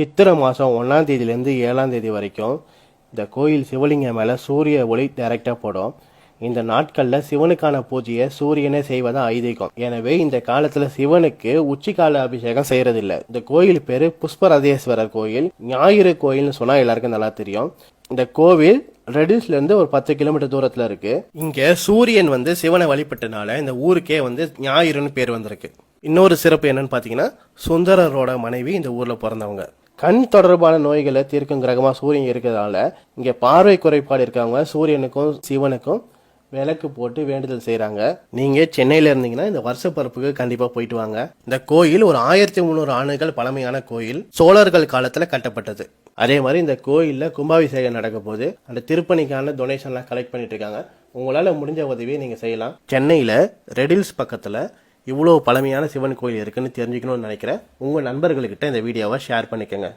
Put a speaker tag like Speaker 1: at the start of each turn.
Speaker 1: சித்திரை மாதம் ஒன்றாம் தேதியிலேருந்து ஏழாம் தேதி வரைக்கும் இந்த கோயில் சிவலிங்கம் மேலே சூரிய ஒளி டைரெக்டாக போடும். இந்த நாட்களில் சிவனுக்கான பூஜையை சூரியனே செய்வதா ஐதீகம். எனவே இந்த காலத்தில் சிவனுக்கு உச்சிக்கால அபிஷேகம் செய்யறதில்ல. இந்த கோயில் பேரு புஷ்பரதேஸ்வரர் கோயில். ஞாயிறு கோயில்னு சொன்னால் எல்லாருக்கும் நல்லா தெரியும். இந்த கோவில் ரெடிஸ்ல இருந்து ஒரு பத்து கிலோமீட்டர் தூரத்தில் இருக்கு. இங்க சூரியன் வந்து சிவனை வழிபட்டனால இந்த ஊருக்கே வந்து ஞாயிறுன்னு பேர் வந்திருக்கு. இன்னொரு சிறப்பு என்னன்னு பார்த்தீங்கன்னா சுந்தரரோட மனைவி இந்த ஊரில் பிறந்தவங்க. கண் தொடர்பான நோய்களை தீர்க்கும் கிரகமாக சூரியன் இருக்கிறதால இங்கே பார்வை குறைபாடு இருக்கவங்க சூரியனுக்கும் சிவனுக்கும் விளக்கு போட்டு வேண்டுதல் செய்கிறாங்க நீங்கள் சென்னையில் இருந்தீங்கன்னா இந்த வருஷ பரப்புக்கு கண்டிப்பா போயிட்டு வாங்க. இந்த கோயில் ஒரு ஆயிரத்தி முந்நூறு ஆண்டுகள் பழமையான கோயில். சோழர்கள் காலத்தில் கட்டப்பட்டது. அதே மாதிரி இந்த கோயிலில் கும்பாபிஷேகம் நடக்க போது அந்த திருப்பணிக்கான டொனேஷன்லாம் கலெக்ட் பண்ணிட்டு இருக்காங்க. உங்களால் முடிஞ்ச உதவியை நீங்கள் செய்யலாம். சென்னையில் ரெடில்ஸ் பக்கத்தில் இவ்வளோ பழமையான சிவன் கோயில் இருக்குதுன்னு தெரிஞ்சுக்கணும்னு நினைக்கிறேன். உங்கள் நண்பர்கள்கிட்ட இந்த வீடியோவை ஷேர் பண்ணிக்கோங்க.